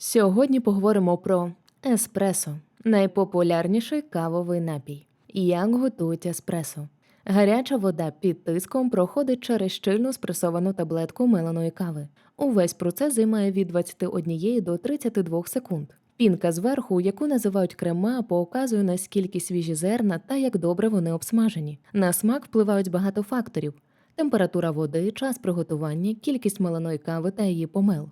Сьогодні поговоримо про еспресо, найпопулярніший кавовий напій. Як готують еспресо? Гаряча вода під тиском проходить через щільну спресовану таблетку меленої кави. Увесь процес займає від 21 до 32 секунд. Пінка зверху, яку називають крема, показує наскільки свіжі зерна та як добре вони обсмажені. На смак впливають багато факторів: температура води, час приготування, кількість меленої кави та її помел.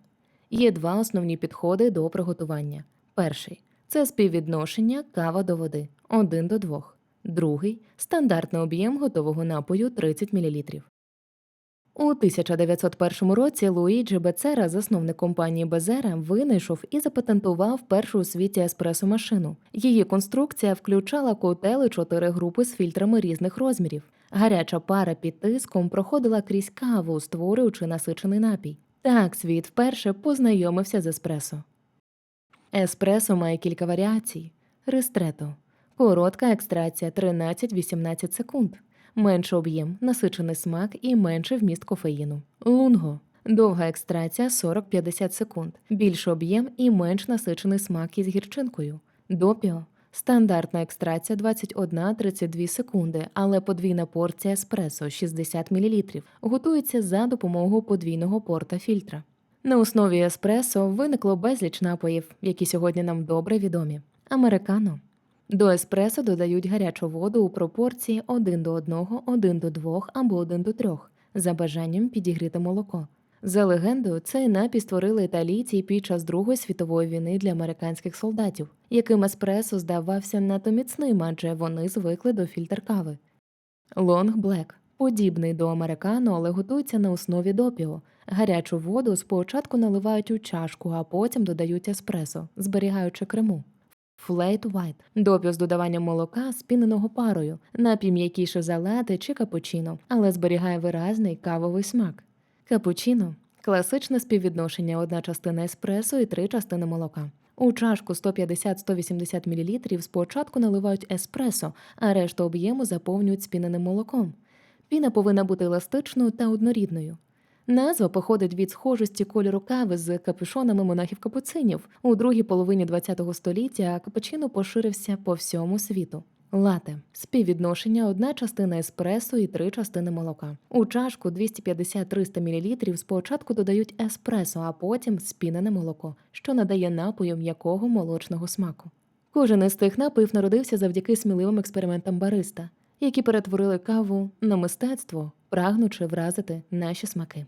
Є два основні підходи до приготування. Перший це співвідношення кава до води 1 до 2. Другий стандартний об'єм готового напою 30 мл. У 1901 році Луїджі Бецера, засновник компанії Безера, винайшов і запатентував першу у світі еспресо-машину. Її конструкція включала котел і чотири групи з фільтрами різних розмірів. Гаряча пара під тиском проходила крізь каву, створюючи насичений напій. Так світ вперше познайомився з еспресо. Еспресо має кілька варіацій: ристрето коротка екстракція 13-18 секунд, менший об'єм, насичений смак і менший вміст кофеїну. Лунго довга екстракція 40-50 секунд, більший об'єм і менш насичений смак із гірчинкою. Допіо стандартна екстракція 21-32 секунди, але подвійна порція еспресо 60 мл готується за допомогою подвійного порта фільтра. На основі еспресо виникло безліч напоїв, які сьогодні нам добре відомі. Американо. До еспресо додають гарячу воду у пропорції 1 до 1, 1 до 2 або 1 до 3, за бажанням підігріти молоко. За легендою, цей напій створили італійці під час Другої світової війни для американських солдатів, яким еспресо здавався надто міцним, адже вони звикли до фільтр кави. Лонг Блек подібний до американо, але готується на основі допіо. Гарячу воду спочатку наливають у чашку, а потім додають еспресо, зберігаючи крему. Флейт White – допіо з додаванням молока, спіненого парою, напій м'якіше за чи капучино, але зберігає виразний кавовий смак. Капучино – класичне співвідношення одна частина еспресо і три частини молока. У чашку 150-180 мл спочатку наливають еспресо, а решту об'єму заповнюють спіненим молоком. Піна повинна бути еластичною та однорідною. Назва походить від схожості кольору кави з капюшонами монахів капуцинів. У другій половині ХХ століття капучино поширився по всьому світу. Лате співвідношення одна частина еспресо і три частини молока. У чашку 250-300 мл спочатку додають еспресо, а потім спінене молоко, що надає напою м'якого молочного смаку. Кожен із тих напоїв народився завдяки сміливим експериментам бариста, які перетворили каву на мистецтво, прагнучи вразити наші смаки.